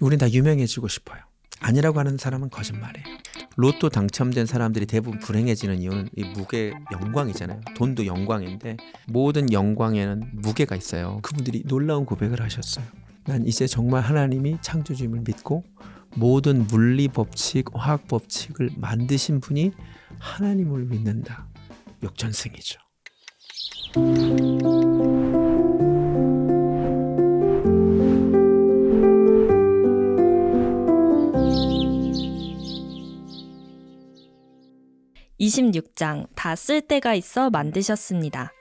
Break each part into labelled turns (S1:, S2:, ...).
S1: 우린 다 유명해지고 싶어요. 아니라고 하는 사람은 거짓말이에요. 로또 당첨된 사람들이 대부분 불행해지는 이유는 이 무게 영광이잖아요. 돈도 영광인데 모든 영광에는 무게가 있어요. 그분들이 놀라운 고백을 하셨어요. 난 이제 정말 하나님이 창조주임을 믿고 모든 물리 법칙, 화학 법칙을 만드신 분이 하나님을 믿는다. 역전승이죠.
S2: 이십육 장다 쓸 때가 있어 만드셨습니다.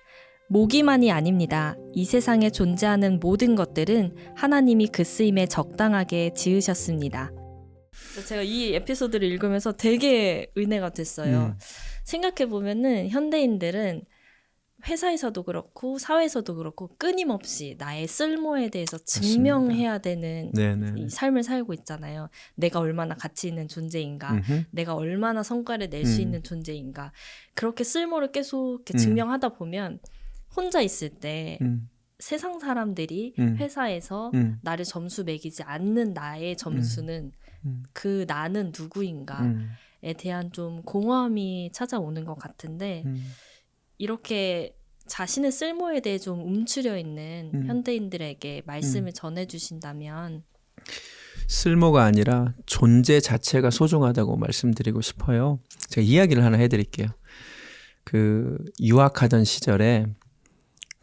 S2: 모기만이 아닙니다. 이 세상에 존재하는 모든 것들은 하나님이 그 쓰임에 적당하게 지으셨습니다. 제가 이 에피소드를 읽으면서 되게 은혜가 됐어요.
S1: 음.
S2: 생각해 보면은 현대인들은 회사에서도 그렇고 사회에서도 그렇고 끊임없이 나의 쓸모에 대해서 증명해야 되는
S1: 네네.
S2: 이 삶을 살고 있잖아요. 내가 얼마나 가치 있는 존재인가,
S1: 음흠.
S2: 내가 얼마나 성과를 낼수
S1: 음.
S2: 있는 존재인가. 그렇게 쓸모를 계속 이렇게
S1: 음.
S2: 증명하다 보면 혼자 있을 때
S1: 음,
S2: 세상 사람들이
S1: 음.
S2: 회사에서
S1: 음,
S2: 나를 점수 매기지 않는 나의 점수는
S1: 음,
S2: 그 나는 누구인가에
S1: 음,
S2: 대한 좀 공허함이 찾아오는 것 같은데
S1: 음.
S2: 이렇게 자신의 쓸모에 대해 좀 움츠려 있는
S1: 음.
S2: 현대인들에게 말씀을 전해 주신다면
S1: 쓸모가 아니라 존재 자체가 소중하다고 말씀드리고 싶어요. 제가 이야기를 하나 해 드릴게요. 그 유학하던 시절에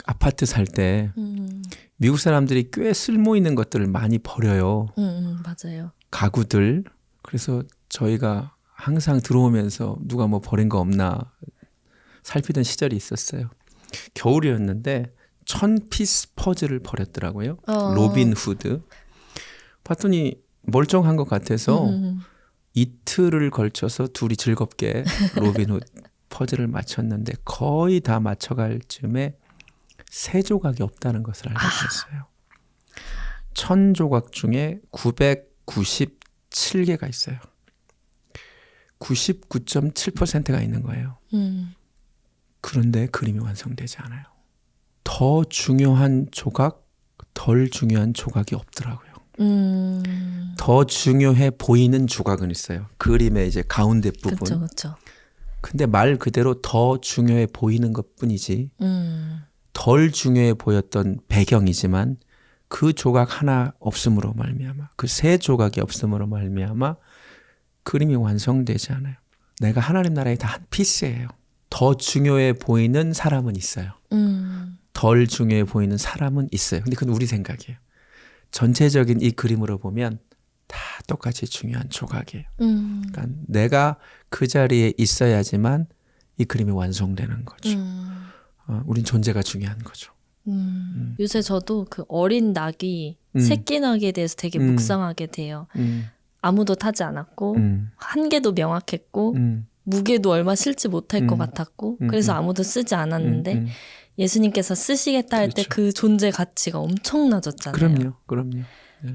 S1: 아파트 살때
S2: 음,
S1: 미국 사람들이 꽤 쓸모 있는 것들을 많이 버려요.
S2: 음, 음, 맞아요.
S1: 가구들. 그래서 저희가 항상 들어오면서 누가 뭐 버린 거 없나 살피던 시절이 있었어요. 겨울이었는데 천 피스 퍼즐을 버렸더라고요.
S2: 어.
S1: 로빈 후드. 봤더니 멀쩡한 것 같아서
S2: 음,
S1: 이틀을 걸쳐서 둘이 즐겁게 로빈 후드 퍼즐을 맞췄는데 거의 다 맞춰갈 즈음에 세 조각이 없다는 것을 알게 됐어요. 천 조각 중에 997개가 있어요. 99.7%가 있는 거예요.
S2: 음,
S1: 그런데 그림이 완성되지 않아요. 더 중요한 조각, 덜 중요한 조각이 없더라고요.
S2: 음,
S1: 더 중요해 보이는 조각은 있어요. 그림의 이제 가운데 부분.
S2: 그렇죠, 그렇죠.
S1: 근데 말 그대로 더 중요해 보이는 것 뿐이지
S2: 음,
S1: 덜 중요해 보였던 배경이지만 그 조각 하나 없음으로 말미암아 그 세 조각이 없음으로 말미암아 그림이 완성되지 않아요. 내가 하나님 나라의 다한 피스예요. 더 중요해 보이는 사람은 있어요.
S2: 음,
S1: 덜 중요해 보이는 사람은 있어요. 근데 그건 우리 생각이에요. 전체적인 이 그림으로 보면 다 똑같이 중요한 조각이에요.
S2: 음,
S1: 그러니까 내가 그 자리에 있어야지만 이 그림이 완성되는 거죠.
S2: 음,
S1: 어, 우린 존재가 중요한 거죠.
S2: 음. 요새 저도 그 어린 낙이
S1: 음.
S2: 새끼 낙에 대해서 되게
S1: 음.
S2: 묵상하게 돼요.
S1: 음,
S2: 아무도 타지 않았고
S1: 음,
S2: 한계도 명확했고
S1: 음,
S2: 무게도 얼마 실지 못할 것
S1: 음.
S2: 같았고
S1: 음,
S2: 그래서
S1: 음.
S2: 아무도 쓰지 않았는데
S1: 음, 음.
S2: 예수님께서 쓰시겠다 할 때
S1: 그렇죠.
S2: 그 존재 가치가 엄청나졌잖아요.
S1: 그럼요, 그럼요.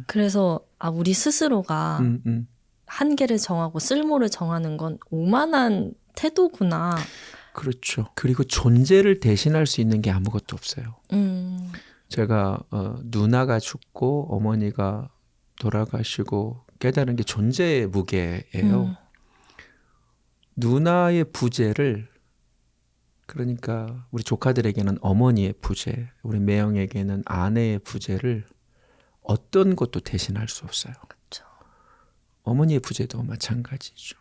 S2: 그래서 아 우리 스스로가
S1: 음, 음.
S2: 한계를 정하고 쓸모를 정하는 건 오만한 태도구나.
S1: 그렇죠. 그리고 존재를 대신할 수 있는 게 아무것도 없어요.
S2: 음,
S1: 제가 어, 누나가 죽고 어머니가 돌아가시고 깨달은 게 존재의 무게예요.
S2: 음.
S1: 누나의 부재를 그러니까 우리 조카들에게는 어머니의 부재, 우리 매형에게는 아내의 부재를 어떤 것도 대신할 수 없어요.
S2: 그렇죠.
S1: 어머니의 부재도 마찬가지죠.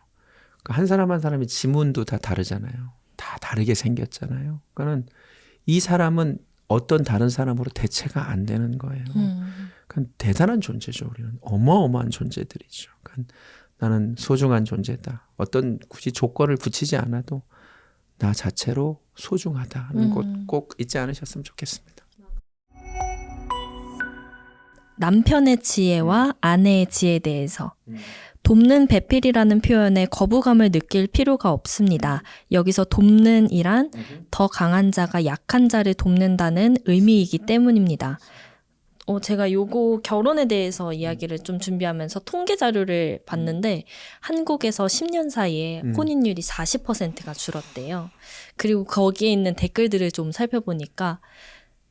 S1: 그러니까 한 사람 한 사람의 지문도 다 다르잖아요. 다 다르게 생겼잖아요. 그러니까는 이 사람은 어떤 다른 사람으로 대체가 안 되는 거예요.
S2: 음,
S1: 그러니까 대단한 존재죠. 우리는 어마어마한 존재들이죠. 그러니까 나는 소중한 존재다. 어떤 굳이 조건을 붙이지 않아도 나 자체로 소중하다는
S2: 음.
S1: 것꼭 잊지 않으셨으면 좋겠습니다.
S2: 남편의 지혜와 아내의 지혜에 대해서 돕는 배필이라는 표현에 거부감을 느낄 필요가 없습니다. 여기서 돕는이란 더 강한 자가 약한 자를 돕는다는 의미이기 때문입니다. 어, 제가 요거 결혼에 대해서 이야기를 좀 준비하면서 통계 자료를 봤는데 한국에서 10년 사이에
S1: 음.
S2: 혼인율이 40%가 줄었대요. 그리고 거기에 있는 댓글들을 좀 살펴보니까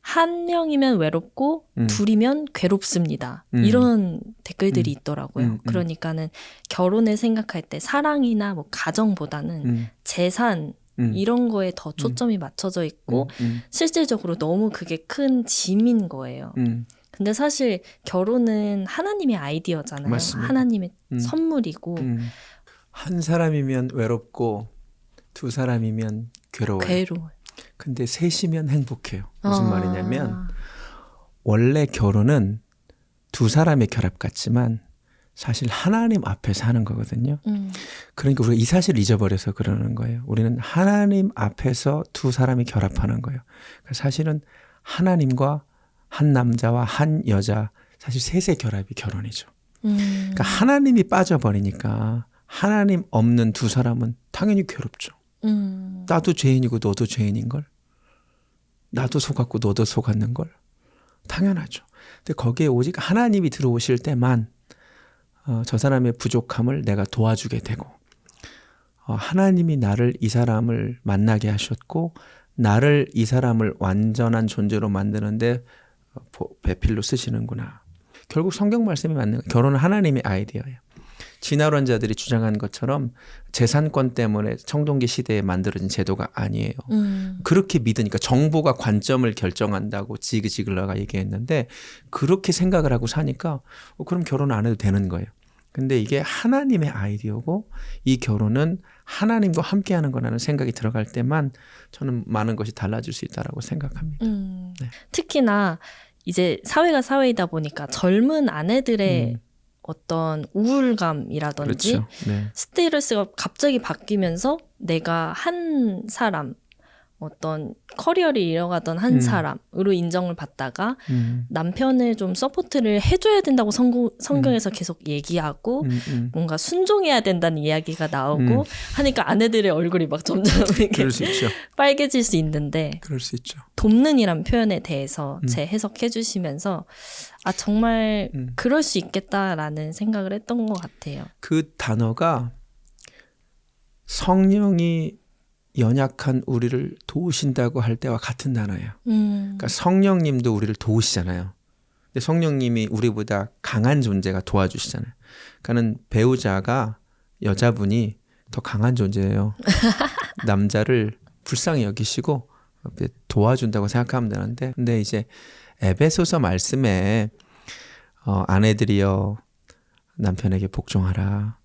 S2: 한 명이면 외롭고
S1: 음.
S2: 둘이면 괴롭습니다.
S1: 음.
S2: 이런 댓글들이
S1: 음.
S2: 있더라고요.
S1: 음, 음.
S2: 그러니까는 결혼을 생각할 때 사랑이나 뭐 가정보다는
S1: 음,
S2: 재산
S1: 음,
S2: 이런 거에 더 초점이 맞춰져 있고
S1: 음,
S2: 실질적으로 너무 그게 큰 짐인 거예요.
S1: 음,
S2: 근데 사실 결혼은 하나님의 아이디어잖아요.
S1: 맞습니다.
S2: 하나님의
S1: 음,
S2: 선물이고
S1: 음. 한 사람이면 외롭고 두 사람이면 괴로워요.
S2: 괴로워요.
S1: 근데 셋이면 행복해요. 무슨
S2: 아.
S1: 말이냐면 원래 결혼은 두 사람의 결합 같지만 사실 하나님 앞에서 하는 거거든요.
S2: 음,
S1: 그러니까 우리가 이 사실을 잊어버려서 그러는 거예요. 우리는 하나님 앞에서 두 사람이 결합하는 거예요. 그러니까 사실은 하나님과 한 남자와 한 여자 사실 셋의 결합이 결혼이죠.
S2: 음.
S1: 그러니까 하나님이 빠져버리니까 하나님 없는 두 사람은 당연히 괴롭죠.
S2: 음.
S1: 나도 죄인이고 너도 죄인인 걸. 나도 속았고 너도 속았는 걸. 당연하죠. 근데 거기에 오직 하나님이 들어오실 때만 어, 저 사람의 부족함을 내가 도와주게 되고 어, 하나님이 나를 이 사람을 만나게 하셨고 나를 이 사람을 완전한 존재로 만드는데 배필로 쓰시는구나. 결국 성경 말씀이 맞는 거예요. 결혼은 하나님의 아이디어예요. 진화론자들이 주장한 것처럼 재산권 때문에 청동기 시대에 만들어진 제도가 아니에요.
S2: 음.
S1: 그렇게 믿으니까 정보가 관점을 결정한다고 지그 지글러가 얘기했는데 그렇게 생각을 하고 사니까 어, 그럼 결혼 안 해도 되는 거예요. 근데 이게 하나님의 아이디어고 이 결혼은 하나님과 함께하는 거라는 생각이 들어갈 때만 저는 많은 것이 달라질 수 있다라고 생각합니다.
S2: 음.
S1: 네.
S2: 특히나 이제 사회가 사회이다 보니까 젊은 아내들의
S1: 음.
S2: 어떤 우울감이라든지
S1: 그렇죠. 네.
S2: 스트레스가 갑자기 바뀌면서 내가 한 사람 어떤 커리어를 잃어가던 한
S1: 음.
S2: 사람으로 인정을 받다가
S1: 음,
S2: 남편을 좀 서포트를 해줘야 된다고 성고, 성경에서 계속 얘기하고
S1: 음, 음.
S2: 뭔가 순종해야 된다는 이야기가 나오고
S1: 음.
S2: 하니까 아내들의 얼굴이 막 점점 이렇게. 빨개질 수 있는데
S1: 그럴 수 있죠.
S2: 돕는이란 표현에 대해서
S1: 음.
S2: 재해석해 주시면서 아 정말
S1: 음.
S2: 그럴 수 있겠다라는 생각을 했던 것 같아요.
S1: 그 단어가 성령이 연약한 우리를 도우신다고 할 때와 같은 단어예요.
S2: 음.
S1: 그러니까 성령님도 우리를 도우시잖아요. 근데 성령님이 우리보다 강한 존재가 도와주시잖아요. 그러니까는 배우자가 여자분이 더 강한 존재예요. 남자를 불쌍히 여기시고 도와준다고 생각하면 되는데, 근데 이제 에베소서 말씀에 어, 아내들이여 남편에게 복종하라.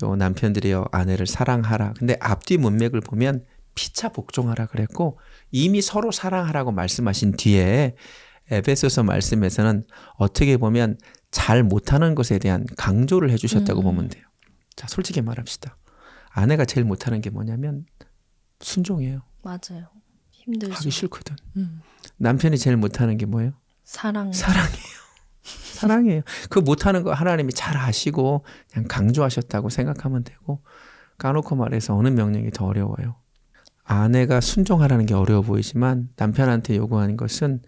S1: 또 남편들이여 아내를 사랑하라. 근데 앞뒤 문맥을 보면 피차 복종하라 그랬고 이미 서로 사랑하라고 말씀하신 뒤에 에베소서 말씀에서는 어떻게 보면 잘 못하는 것에 대한 강조를 해주셨다고
S2: 음.
S1: 보면 돼요. 자, 솔직히 말합시다. 아내가 제일 못하는 게 뭐냐면 순종이에요.
S2: 맞아요. 힘들죠.
S1: 하기 싫거든.
S2: 음.
S1: 남편이 제일 못하는 게 뭐예요?
S2: 사랑.
S1: 사랑이에요. 사랑이에요. 그 못하는 거 하나님이 잘 아시고 그냥 강조하셨다고 생각하면 되고 까놓고 말해서 어느 명령이 더 어려워요. 아내가 순종하라는 게 어려워 보이지만 남편한테 요구하는 것은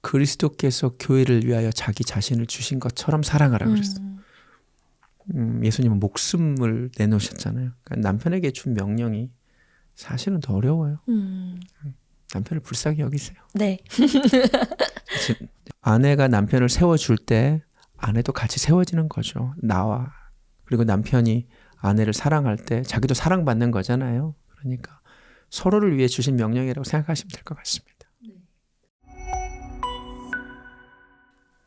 S1: 그리스도께서 교회를 위하여 자기 자신을 주신 것처럼 사랑하라 그랬어요.
S2: 음.
S1: 음, 예수님은 목숨을 내놓으셨잖아요. 그러니까 남편에게 준 명령이 사실은 더 어려워요.
S2: 음.
S1: 남편을 불쌍히 여기세요.
S2: 네.
S1: 지- 아내가 남편을 세워줄 때 아내도 같이 세워지는 거죠. 나와. 그리고 남편이 아내를 사랑할 때 자기도 사랑받는 거잖아요. 그러니까 서로를 위해 주신 명령이라고 생각하시면 될 것 같습니다.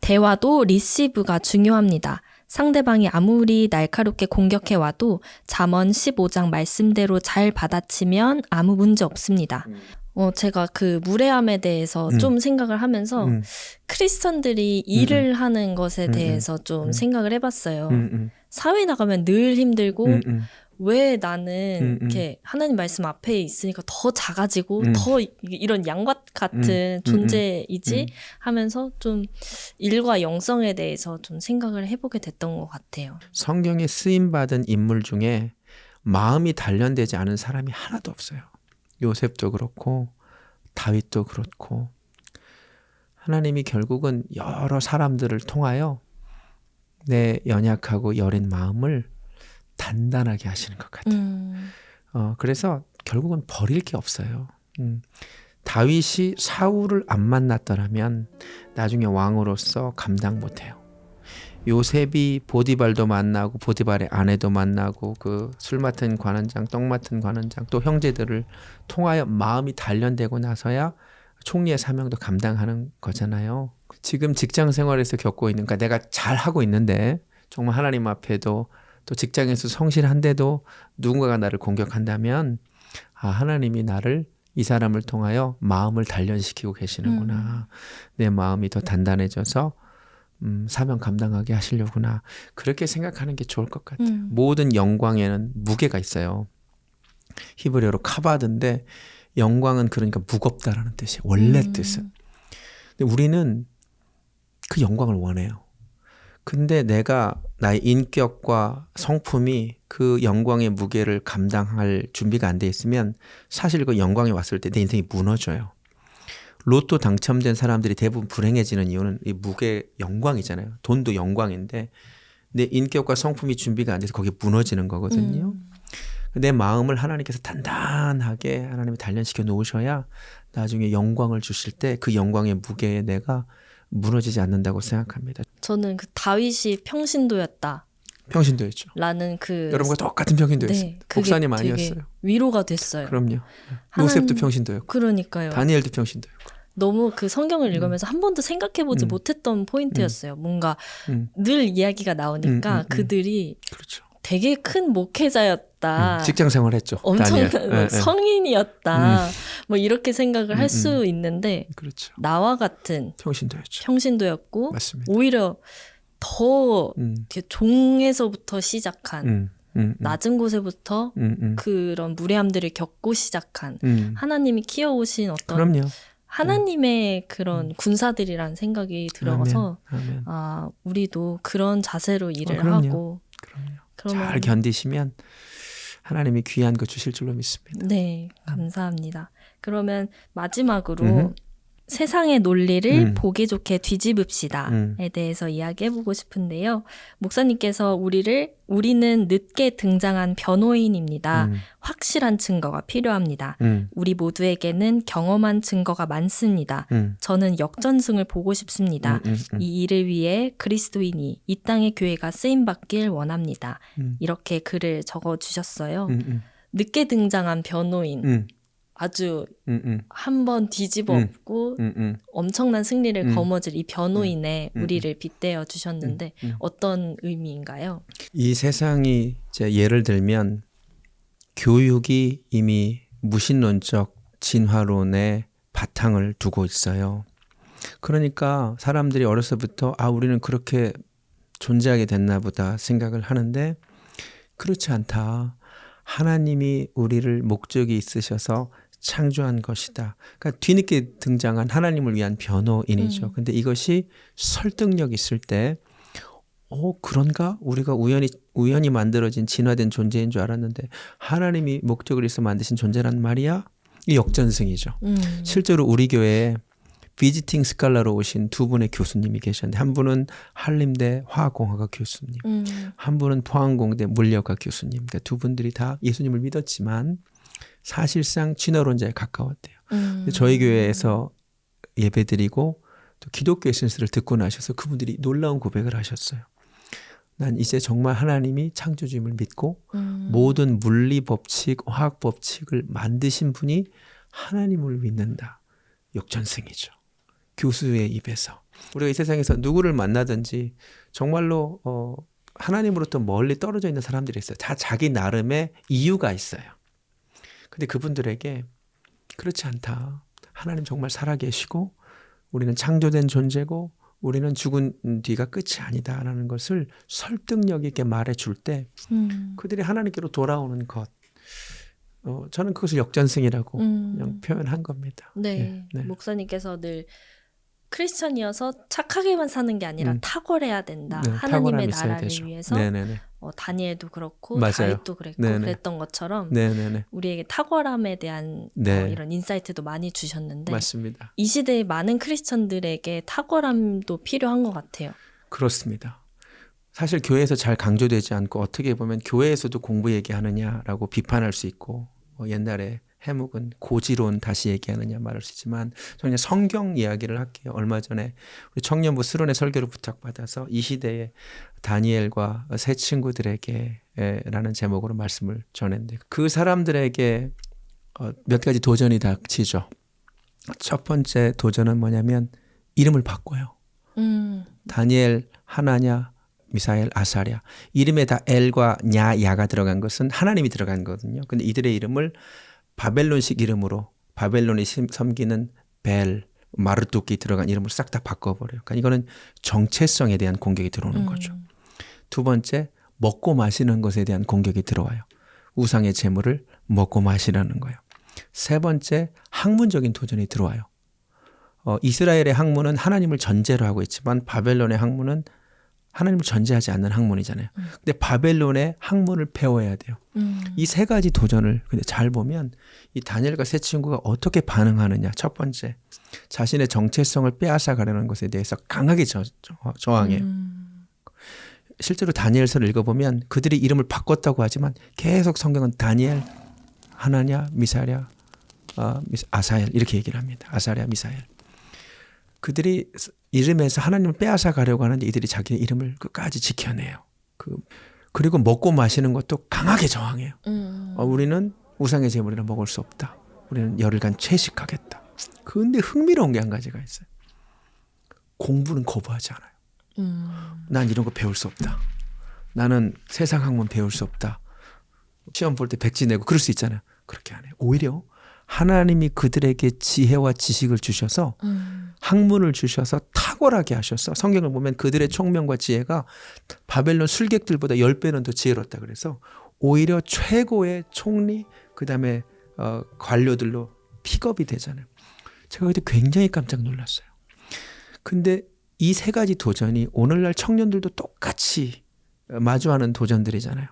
S2: 대화도 리시브가 중요합니다. 상대방이 아무리 날카롭게 공격해 와도 잠언 15장 말씀대로 잘 받아치면 아무 문제 없습니다. 어, 제가 그 무례함에 대해서
S1: 음.
S2: 좀 생각을 하면서
S1: 음,
S2: 크리스천들이 일을 하는 것에
S1: 음,
S2: 대해서 좀
S1: 음.
S2: 생각을 해봤어요.
S1: 음, 음,
S2: 사회 나가면 늘 힘들고
S1: 음, 음.
S2: 왜 나는
S1: 음, 음.
S2: 이렇게 하나님 말씀 앞에 있으니까 더 작아지고
S1: 음.
S2: 더 이- 이런 양과 같은
S1: 음, 음,
S2: 존재이지
S1: 음.
S2: 하면서 좀 일과 영성에 대해서 좀 생각을 해보게 됐던 것 같아요.
S1: 성경에 쓰임 받은 인물 중에 마음이 단련되지 않은 사람이 하나도 없어요. 요셉도 그렇고 다윗도 그렇고 하나님이 결국은 여러 사람들을 통하여 내 연약하고 여린 마음을 단단하게 하시는 것 같아요.
S2: 음,
S1: 어, 그래서 결국은 버릴 게 없어요. 음, 다윗이 사울을 안 만났더라면 나중에 왕으로서 감당 못해요. 요셉이 보디발도 만나고 보디발의 아내도 만나고 그 술 맡은 관원장, 떡 맡은 관원장 또 형제들을 통하여 마음이 단련되고 나서야 총리의 사명도 감당하는 거잖아요. 지금 직장 생활에서 겪고 있는 그러니까 내가 잘 하고 있는데 정말 하나님 앞에도 또 직장에서 성실한데도 누군가가 나를 공격한다면 아 하나님이 나를 이 사람을 통하여 마음을 단련시키고 계시는구나. 내 마음이 더 단단해져서 음, 사명 감당하게 하시려구나. 그렇게 생각하는 게 좋을 것 같아요.
S2: 음.
S1: 모든 영광에는 무게가 있어요. 히브리어로 카바드인데 영광은 그러니까 무겁다라는 뜻이에요. 원래
S2: 음.
S1: 뜻은. 근데 우리는 그 영광을 원해요. 근데 내가 나의 인격과 성품이 그 영광의 무게를 감당할 준비가 안 돼 있으면 사실 그 영광이 왔을 때 내 인생이 무너져요. 로또 당첨된 사람들이 대부분 불행해지는 이유는 이 무게 영광이잖아요. 돈도 영광인데 내 인격과 성품이 준비가 안 돼서 거기에 무너지는 거거든요.
S2: 음.
S1: 내 마음을 하나님께서 단단하게 하나님이 단련시켜 놓으셔야 나중에 영광을 주실 때 그 영광의 무게에 내가 무너지지 않는다고 생각합니다.
S2: 저는 그 다윗이 평신도였다라는
S1: 평신도였죠.
S2: 그
S1: 여러분과 똑같은 평신도였어요.
S2: 네,
S1: 목사님 아니었어요.
S2: 위로가 됐어요.
S1: 그럼요. 요셉도 평신도였고
S2: 그러니까요.
S1: 다니엘도 평신도였고.
S2: 너무 그 성경을 읽으면서 한 번도 생각해 보지
S1: 음.
S2: 못했던 포인트였어요. 뭔가
S1: 음,
S2: 늘 이야기가 나오니까
S1: 음, 음, 음.
S2: 그들이
S1: 그렇죠.
S2: 되게 큰 목회자였다.
S1: 음, 직장 생활했죠.
S2: 엄청난
S1: 다니엘.
S2: 뭐
S1: 예, 예.
S2: 성인이었다. 뭐 이렇게 생각을 할
S1: 음,
S2: 수 있는데
S1: 그렇죠.
S2: 나와 같은
S1: 평신도였죠.
S2: 평신도였고
S1: 맞습니다.
S2: 오히려 더
S1: 음,
S2: 종에서부터 시작한
S1: 음, 음, 음,
S2: 낮은 곳에부터
S1: 음, 음,
S2: 그런 무례함들을 겪고 시작한
S1: 음.
S2: 하나님이 키워오신 어떤
S1: 그럼요.
S2: 하나님의 그런 군사들이라는 생각이 들어서
S1: 아멘. 아멘.
S2: 아 우리도 그런 자세로 일을
S1: 그럼요.
S2: 하고
S1: 그럼요.
S2: 그러면
S1: 잘 견디시면 하나님이 귀한 거 주실 줄로 믿습니다.
S2: 네 감사합니다. 그러면 마지막으로. 세상의 논리를
S1: 음.
S2: 보기 좋게 뒤집읍시다에
S1: 음.
S2: 대해서 이야기해보고 싶은데요. 목사님께서 우리를 우리는 늦게 등장한 변호인입니다.
S1: 음,
S2: 확실한 증거가 필요합니다.
S1: 음,
S2: 우리 모두에게는 경험한 증거가 많습니다.
S1: 음,
S2: 저는 역전승을 보고 싶습니다.
S1: 음.
S2: 이 일을 위해 그리스도인이 이 땅의 교회가 쓰임 받길 원합니다.
S1: 음.
S2: 이렇게 글을 적어 주셨어요.
S1: 음, 음,
S2: 늦게 등장한 변호인
S1: 음,
S2: 아주
S1: 음, 음,
S2: 한번 뒤집어
S1: 음.
S2: 엎고
S1: 음, 음.
S2: 엄청난 승리를
S1: 음.
S2: 거머쥘 이 변호인의
S1: 음, 음.
S2: 우리를 빗대어 주셨는데
S1: 음, 음.
S2: 어떤 의미인가요?
S1: 이 세상이 예를 들면 교육이 이미 무신론적 진화론의 바탕을 두고 있어요. 그러니까 사람들이 어려서부터 아 우리는 그렇게 존재하게 됐나 보다 생각을 하는데 그렇지 않다. 하나님이 우리를 목적이 있으셔서 창조한 것이다. 그러니까 뒤늦게 등장한 하나님을 위한 변호인이죠.
S2: 음.
S1: 근데 이것이 설득력 있을 때 어, 그런가? 우리가 우연히 우연히 만들어진 진화된 존재인 줄 알았는데 하나님이 목적을 있어 만드신 존재란 말이야? 이 역전승이죠.
S2: 음.
S1: 실제로 우리 교회에 비지팅 스칼라로 오신 두 분의 교수님이 계셨는데 한 분은 한림대 화학공학과 교수님,
S2: 음.
S1: 한 분은 포항공대 물리학과 교수님. 그러니까 두 분들이 다 예수님을 믿었지만 사실상 진화론자에 가까웠대요.
S2: 음.
S1: 저희 교회에서 예배드리고 또 기독교 에센스를 듣고 나셔서 그분들이 놀라운 고백을 하셨어요. 난 이제 정말 하나님이 창조주임을 믿고
S2: 음.
S1: 모든 물리 법칙, 화학 법칙을 만드신 분이 하나님을 믿는다. 역전승이죠. 교수의 입에서 우리가 이 세상에서 누구를 만나든지 정말로 어, 하나님으로부터 멀리 떨어져 있는 사람들이 있어요. 다 자기 나름의 이유가 있어요. 근데 그분들에게 그렇지 않다. 하나님 정말 살아계시고 우리는 창조된 존재고 우리는 죽은 뒤가 끝이 아니다라는 것을 설득력 있게 말해줄 때
S2: 음.
S1: 그들이 하나님께로 돌아오는 것. 어, 저는 그것을 역전승이라고
S2: 음.
S1: 그냥 표현한 겁니다.
S2: 네.
S1: 예, 네.
S2: 목사님께서 늘 크리스천이어서 착하게만 사는 게 아니라
S1: 음.
S2: 탁월해야 된다.
S1: 네,
S2: 하나님의 나라를. 위해서
S1: 네네네.
S2: 어, 다니엘도 그렇고
S1: 맞아요.
S2: 다윗도 그랬고
S1: 네네.
S2: 그랬던 것처럼
S1: 네네네.
S2: 우리에게 탁월함에 대한
S1: 네.
S2: 어, 이런 인사이트도 많이 주셨는데
S1: 맞습니다.
S2: 이 시대의 많은 크리스천들에게 탁월함도 필요한 것 같아요.
S1: 그렇습니다. 사실 교회에서 잘 강조되지 않고 어떻게 보면 교회에서도 공부 얘기하느냐라고 비판할 수 있고 뭐 옛날에 해묵은 고지론 다시 얘기하느냐 말할 수 있지만 저는 성경 이야기를 할게요. 얼마 전에 우리 청년부 수련회 설교를 부탁받아서 이 시대에 다니엘과 새 친구들에게 에, 라는 제목으로 말씀을 전했는데 그 사람들에게 어, 몇 가지 도전이 닥치죠. 첫 번째 도전은 뭐냐면 이름을 바꿔요.
S2: 음.
S1: 다니엘, 하나냐, 미사엘, 아사랴. 이름에 다 엘과 냐, 야가 들어간 것은 하나님이 들어간 거거든요. 근데 이들의 이름을 바벨론식 이름으로 바벨론이 심- 섬기는 벨, 마르뚜키 들어간 이름으로 싹 다 바꿔버려요. 그러니까 이거는 정체성에 대한 공격이 들어오는 거죠. 두 번째, 먹고 마시는 것에 대한 공격이 들어와요. 우상의 재물을 먹고 마시라는 거예요. 세 번째, 학문적인 도전이 들어와요. 어, 이스라엘의 학문은 하나님을 전제로 하고 있지만 바벨론의 학문은 하나님을 전제하지 않는 학문이잖아요. 근데 바벨론의 학문을 배워야 돼요.
S2: 음.
S1: 이세 가지 도전을 근데 잘 보면 이 다니엘과 세 친구가 어떻게 반응하느냐. 첫 번째, 자신의 정체성을 빼앗아 가려는 것에 대해서 강하게 저, 저, 항해요
S2: 음.
S1: 실제로 다니엘서를 읽어보면 그들이 이름을 바꿨다고 하지만 계속 성경은 다니엘, 하나냐, 미사랴, 어, 아사엘 이렇게 얘기를 합니다. 아사랴, 미사엘. 그들이 이름에서 하나님을 빼앗아 가려고 하는데 이들이 자기 이름을 끝까지 지켜내요. 그 그리고 먹고 마시는 것도 강하게 저항해요.
S2: 음.
S1: 어, 우리는 우상의 제물이나 먹을 수 없다. 우리는 열흘간 채식하겠다. 그런데 흥미로운 게 한 가지가 있어요. 공부는 거부하지 않아요.
S2: 음.
S1: 난 이런 거 배울 수 없다. 나는 세상 학문 배울 수 없다. 시험 볼 때 백지 내고 그럴 수 있잖아요. 그렇게 안 해요. 오히려 하나님이 그들에게 지혜와 지식을 주셔서
S2: 음.
S1: 학문을 주셔서 탁월하게 하셔서 성경을 보면 그들의 총명과 지혜가 바벨론 술객들보다 10배는 더 지혜롭다 그래서 오히려 최고의 총리 그다음에 어, 관료들로 픽업이 되잖아요. 제가 그때 굉장히 깜짝 놀랐어요. 근데 이 세 가지 도전이 오늘날 청년들도 똑같이 마주하는 도전들이잖아요.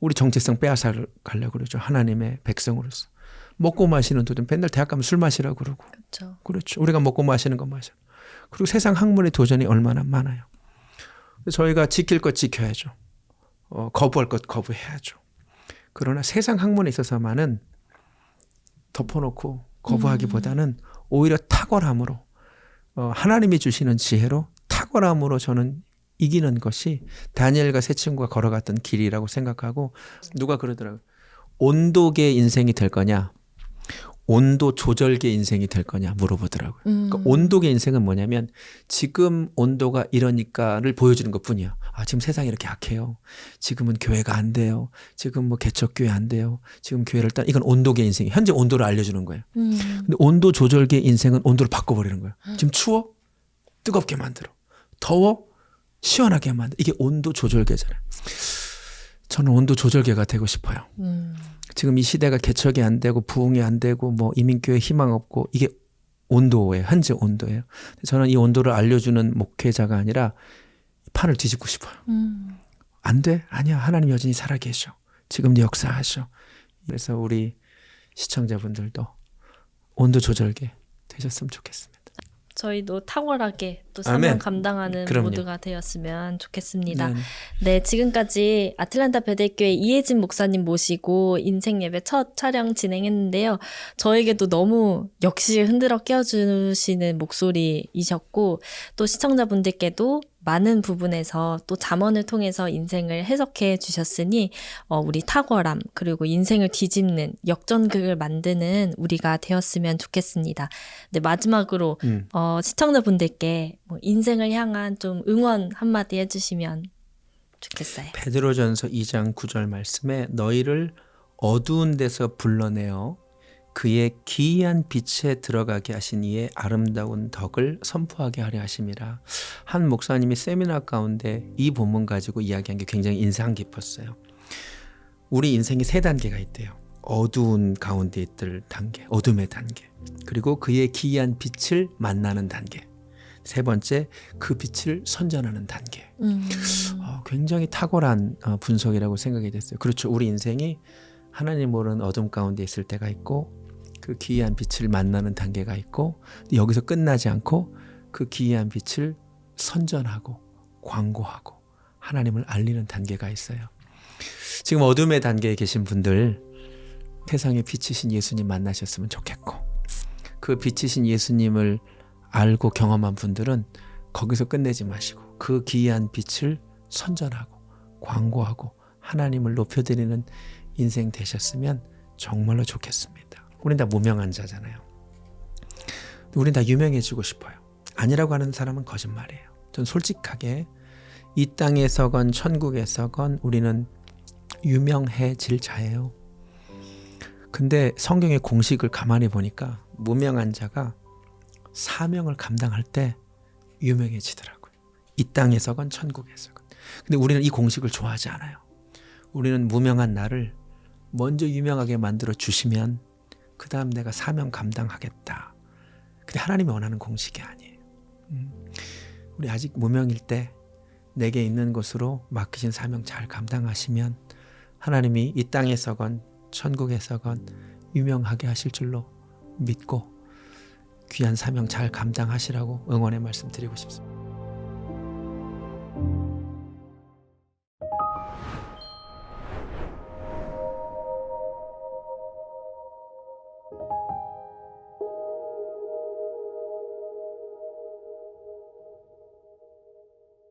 S1: 우리 정체성 빼앗아 가려고 그러죠. 하나님의 백성으로서. 먹고 마시는 도전. 맨날 대학 가면 술 마시라고 그러고.
S2: 그렇죠.
S1: 그렇죠. 우리가 먹고 마시는 것 마셔. 그리고 세상 학문의 도전이 얼마나 많아요. 저희가 지킬 것 지켜야죠. 어, 거부할 것 거부해야죠. 그러나 세상 학문에 있어서만은 덮어놓고 거부하기보다는 오히려 탁월함으로 어, 하나님이 주시는 지혜로 탁월함으로 저는 이기는 것이 다니엘과 세 친구가 걸어갔던 길이라고 생각하고 누가 그러더라고요. 온도계 인생이 될 거냐? 온도 조절계 인생이 될 거냐 물어보더라고요.
S2: 음.
S1: 그러니까 온도계 인생은 뭐냐면 지금 온도가 이러니까를 보여주는 것 뿐이야. 아, 지금 세상이 이렇게 약해요. 지금은 교회가 안 돼요. 지금 뭐 개척교회 안 돼요. 지금 교회를 따 이건 온도계 인생이 현재 온도를 알려주는 거예요.
S2: 음.
S1: 근데 온도 조절계 인생은 온도를 바꿔버리는 거예요. 지금 추워? 뜨겁게 만들어. 더워? 시원하게 만들어. 이게 온도 조절계잖아요. 저는 온도 조절계가 되고 싶어요.
S2: 음.
S1: 지금 이 시대가 개척이 안 되고 부흥이 안 되고 뭐 이민교회 희망 없고 이게 온도예요. 현재 온도예요. 저는 이 온도를 알려주는 목회자가 아니라 판을 뒤집고 싶어요.
S2: 음.
S1: 안 돼? 아니야. 하나님 여전히 살아계셔. 지금도 역사하셔. 그래서 우리 시청자분들도 온도 조절계 되셨으면 좋겠습니다.
S2: 저희도 탁월하게 또. 사명 감당하는
S1: 그럼요.
S2: 모두가 되었으면 좋겠습니다.
S1: 네.
S2: 네, 지금까지 아틀란타 베델교회 이혜진 목사님 모시고 인생 예배 첫 촬영 진행했는데요. 저에게도 너무 역시 흔들어 깨워주시는 목소리이셨고, 또 시청자분들께도 많은 부분에서 또 잠언을 통해서 인생을 해석해 주셨으니, 어, 우리 탁월함, 그리고 인생을 뒤집는 역전극을 만드는 우리가 되었으면 좋겠습니다. 네, 마지막으로,
S1: 음.
S2: 어, 시청자분들께 뭐 인생을 향한 좀 응원 한마디 해주시면 좋겠어요.
S1: 베드로전서 2장 9절 말씀에 너희를 어두운 데서 불러내어 그의 기이한 빛에 들어가게 하신 이의 아름다운 덕을 선포하게 하려 하심이라. 한 목사님이 세미나 가운데 이 본문 가지고 이야기한 게 굉장히 인상 깊었어요. 우리 인생이 세 단계가 있대요. 어두운 가운데 있을 단계, 어둠의 단계. 그리고 그의 기이한 빛을 만나는 단계. 세 번째, 그 빛을 선전하는 단계.
S2: 음.
S1: 어, 굉장히 탁월한 어, 분석이라고 생각이 됐어요. 그렇죠. 우리 인생이 하나님 모르는 어둠 가운데 있을 때가 있고 그 기이한 빛을 만나는 단계가 있고 여기서 끝나지 않고 그 기이한 빛을 선전하고 광고하고 하나님을 알리는 단계가 있어요. 지금 어둠의 단계에 계신 분들 세상의 빛이신 예수님 만나셨으면 좋겠고 그 빛이신 예수님을 알고 경험한 분들은 거기서 끝내지 마시고 그 기이한 빛을 선전하고 광고하고 하나님을 높여드리는 인생 되셨으면 정말로 좋겠습니다. 우린 다 무명한 자잖아요. 우린 다 유명해지고 싶어요. 아니라고 하는 사람은 거짓말이에요. 전 솔직하게 이 땅에서건 천국에서건 우리는 유명해질 자예요. 근데 성경의 공식을 가만히 보니까 무명한 자가 사명을 감당할 때 유명해지더라고요. 이 땅에서건 천국에서건. 근데 우리는 이 공식을 좋아하지 않아요. 우리는 무명한 나를 먼저 유명하게 만들어 주시면 그 다음 내가 사명 감당하겠다. 근데 하나님이 원하는 공식이 아니에요. 음, 우리 아직 무명일 때 내게 있는 것으로 맡기신 사명 잘 감당하시면 하나님이 이 땅에서건 천국에서건 유명하게 하실 줄로 믿고 귀한 사명 잘 감당하시라고 응원의 말씀 드리고 싶습니다.